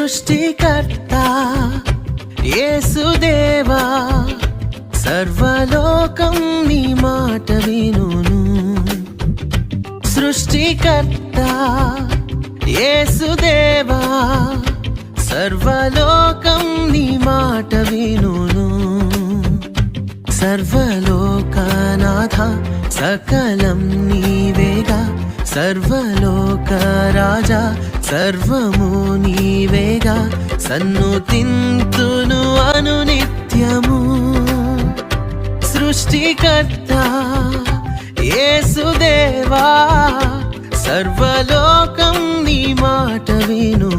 సృష్టికర్త యేసుదేవా సర్వలోకం నీ మాట వినును. సృష్టికర్త యేసుదేవా సర్వలోకం నీ మాట వినును. సర్వలోకనాథ సకలం నీ సర్వలోక రాజా సర్వము నీవేగా సన్ను తింతును అను నిత్యము సృష్టికర్త యేసుదేవా సర్వలోకం నీ మాట విను.